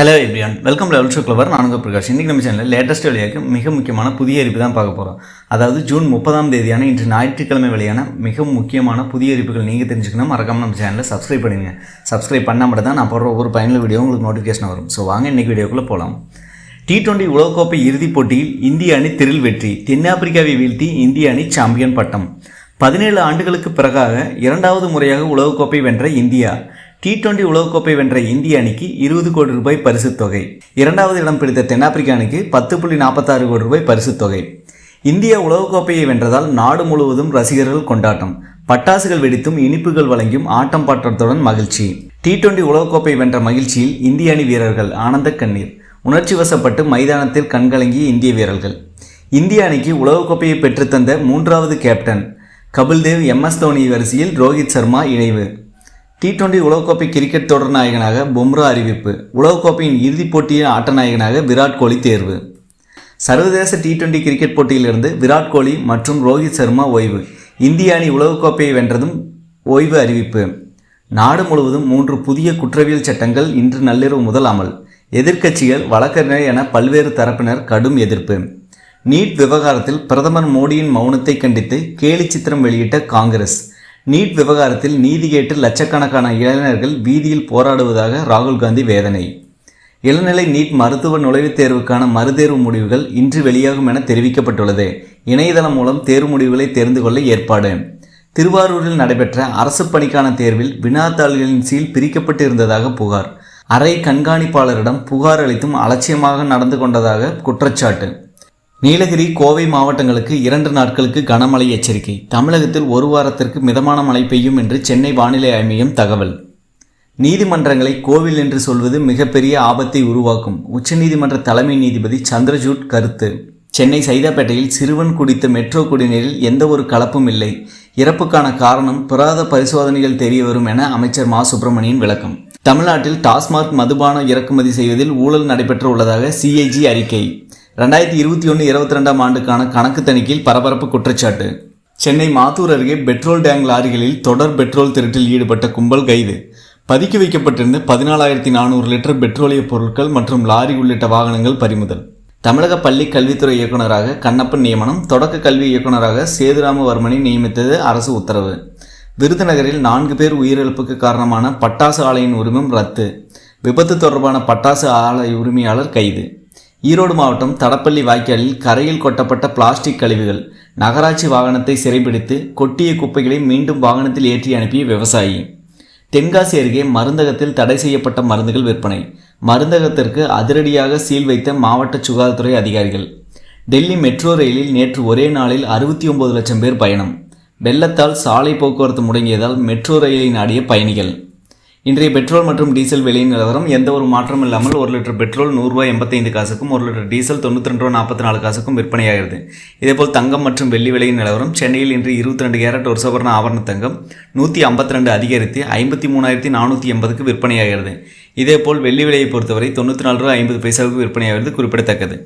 Hello everyone welcome level show clever நானுங்க பிரகாஷ். இன்றைக்கி நம்ம சேனலில் லேட்டஸ்ட் வெளியாக மிக முக்கியமான புதிய அறிவிப்பு தான் பார்க்க போகிறோம் அதாவது ஜூன் முப்பதாம் தேதியான இன்று ஞாயிற்றுக்கிழமை வெளியான மிக முக்கியமான புதிய அறிவிப்புகள் நீங்கள் தெரிஞ்சுக்கணும். மறக்காம நம்ம சேனலில் சப்ஸ்கிரைப் பண்ணுங்க சப்ஸ்கிரைப் பண்ணால் மட்டும் தான் நான் போடுற ஒவ்வொரு பயனுள்ள வீடியோ உங்களுக்கு நோட்டிஃபிகேஷன் வரும். ஸோ வாங்க இன்றைக்கி வீடியோக்குள்ளே போகலாம் டி டுவெண்டி உலகக்கோப்பை இறுதிப் போட்டியில் இந்திய அணி திரில் வெற்றி. தென்னாப்பிரிக்காவை வீழ்த்தி இந்திய அணி சாம்பியன் பட்டம். பதினேழு ஆண்டுகளுக்கு பிறகாக இரண்டாவது முறையாக உலகக்கோப்பை வென்ற இந்தியா. டி டுவெண்டி உலகக்கோப்பை வென்ற இந்திய அணிக்கு இருபது கோடி ரூபாய் பரிசுத் தொகை. இரண்டாவது இடம் பிடித்த தென்னாப்பிரிக்க அணிக்கு பத்து புள்ளி நாற்பத்தாறு கோடி ரூபாய் பரிசுத் தொகை. இந்தியா உலகக்கோப்பையை வென்றதால் நாடு முழுவதும் ரசிகர்கள் கொண்டாட்டம். பட்டாசுகள் வெடித்தும் இனிப்புகள் வழங்கியும் ஆட்டம் பாட்டத்துடன் மகிழ்ச்சி. டி டுவெண்டி உலகக்கோப்பை வென்ற மகிழ்ச்சியில் இந்திய அணி வீரர்கள் ஆனந்த கண்ணீர். உணர்ச்சி வசப்பட்டு மைதானத்தில் கண்கலங்கிய இந்திய வீரர்கள். இந்திய அணிக்கு உலகக்கோப்பையை பெற்றுத்தந்த மூன்றாவது கேப்டன் கபில்தேவ் எம்எஸ் தோனி வரிசையில் ரோஹித் சர்மா இணைவு. டி டுவெண்டி உலகக்கோப்பை கிரிக்கெட் தொடர் நாயகனாக பும்ரா அறிவிப்பு. உலகக்கோப்பையின் இறுதிப் போட்டியின் ஆட்ட நாயகனாக விராட் கோலி தேர்வு. சர்வதேச டி டுவெண்டி கிரிக்கெட் போட்டியிலிருந்து விராட் கோலி மற்றும் ரோஹித் சர்மா ஓய்வு. இந்திய அணி உலகக்கோப்பையை வென்றதும் ஓய்வு அறிவிப்பு. நாடு முழுவதும் மூன்று புதிய குற்றவியல் சட்டங்கள் இன்று நள்ளிரவு முதல் அமல். எதிர்க்கட்சிகள் வழக்கறிஞர் என பல்வேறு தரப்பினர் கடும் எதிர்ப்பு. நீட் விவகாரத்தில் பிரதமர் மோடியின் மௌனத்தை கண்டித்து கேலி சித்திரம் வெளியிட்ட காங்கிரஸ். நீட் விவகாரத்தில் நீதி கேட்டு லட்சக்கணக்கான இளைஞர்கள் வீதியில் போராடுவதாக ராகுல் காந்தி வேதனை. இளநிலை நீட் மருத்துவ நுழைவுத் தேர்வுக்கான மறுதேர்வு முடிவுகள் இன்று வெளியாகும் என தெரிவிக்கப்பட்டுள்ளது. இணையதளம் மூலம் தேர்வு முடிவுகளை தெரிந்து கொள்ள ஏற்பாடு. திருவாரூரில் நடைபெற்ற அரசு பணிக்கான தேர்வில் வினாத்தாள்களின் சீல் பிரிக்கப்பட்டு இருந்ததாக புகார். அறை கண்காணிப்பாளரிடம் புகார் அளித்தும் அலட்சியமாக நடந்து கொண்டதாக குற்றச்சாட்டு. நீலகிரி கோவை மாவட்டங்களுக்கு இரண்டு நாட்களுக்கு கனமழை எச்சரிக்கை. தமிழகத்தில் ஒரு வாரத்திற்கு மிதமான மழை பெய்யும் என்று சென்னை வானிலை ஆய்வு மையம் தகவல். நீதிமன்றங்களை கோவில் என்று சொல்வது மிகப்பெரிய ஆபத்தை உருவாக்கும். உச்சநீதிமன்ற தலைமை நீதிபதி சந்திரசூட் கருத்து. சென்னை சைதாப்பேட்டையில் சிறுவன் குடித்த மெட்ரோ குடிநீரில் எந்த ஒரு கலப்பும் இல்லை. இறப்புக்கான காரணம் புராத பரிசோதனைகள் தெரியவரும் என அமைச்சர் மா. சுப்பிரமணியன் விளக்கம். தமிழ்நாட்டில் டாஸ்மாக் மதுபானம் இறக்குமதி செய்வதில் ஊழல் நடைபெற்று உள்ளதாக சிஐஜி அறிக்கை. ரெண்டாயிரத்தி இருபத்தி ஒன்று இருபத்தி ரெண்டாம் ஆண்டுக்கான கணக்கு தணிக்கையில் பரபரப்பு குற்றச்சாட்டு. சென்னை மாத்தூர் அருகே பெட்ரோல் டேங்க் லாரிகளில் தொடர் பெட்ரோல் திருட்டில் ஈடுபட்ட கும்பல் கைது. பதுக்கி வைக்கப்பட்டிருந்த பதினாலாயிரத்தி நானூறு லிட்டர் பெட்ரோலிய பொருட்கள் மற்றும் லாரி உள்ளிட்ட வாகனங்கள் பறிமுதல். தமிழக பள்ளி கல்வித்துறை இயக்குநராக கண்ணப்பன் நியமனம் தொடக்க கல்வி இயக்குநராக சேதுராமவர்மனை நியமித்தது அரசு உத்தரவு. விருதுநகரில் நான்கு பேர் உயிரிழப்புக்கு காரணமான பட்டாசு ஆலையின் உரிமம் ரத்து. விபத்து தொடர்பான பட்டாசு ஆலை உரிமையாளர் கைது. ஈரோடு மாவட்டம் தடப்பள்ளி வாய்க்காலில் கரையில் கொட்டப்பட்ட பிளாஸ்டிக் கழிவுகள் நகராட்சி வாகனத்தை சிறைபிடித்து கொட்டிய குப்பைகளை மீண்டும் வாகனத்தில் ஏற்றி அனுப்பிய விவசாயி. தென்காசி அருகே மருந்தகத்தில் தடை செய்யப்பட்ட மருந்துகள் விற்பனை. மருந்தகத்திற்கு அதிரடியாக சீல் வைத்த மாவட்ட சுகாதாரத்துறை அதிகாரிகள். டெல்லி மெட்ரோ ரயிலில் நேற்று ஒரே நாளில் அறுபத்தி ஒன்பது லட்சம் பேர் பயணம். வெள்ளத்தால் சாலை போக்குவரத்து முடங்கியதால் மெட்ரோ ரயிலை நாடிய பயணிகள். இன்றைய பெட்ரோல் மற்றும் டீசல் விலையின் நிலவரம் எந்த ஒரு மாற்றம் இல்லாமல் ஒரு லிட்டர் பெட்ரோல் நூறுரூவா எண்பத்தைந்து காசுக்கும் ஒரு லிட்டர் டீசல் தொண்ணூற்றி ரெண்டு ரூபா நாற்பத்தி நாலு காசுக்கும் விற்பனையாகிறது. இதேபோல் தங்கம் மற்றும் வெள்ளி விலையின் நிலவரம் சென்னையில் இன்று இருபத்தி ரெண்டு கேரட் ஒரு சவரண ஆபரண தங்கம் நூற்றி ஐம்பத்தி ரெண்டு அதிகரித்து ஐம்பத்தி மூணாயிரத்தி நானூற்றி எண்பதுக்கு விற்பனையாகிறது. இதேபோல் வெள்ளி விலையை பொறுத்தவரை தொண்ணூற்றி நாலு ரூபா ஐம்பது பைசாவுக்கு விற்பனையாகிறது குறிப்பிடத்தக்கது.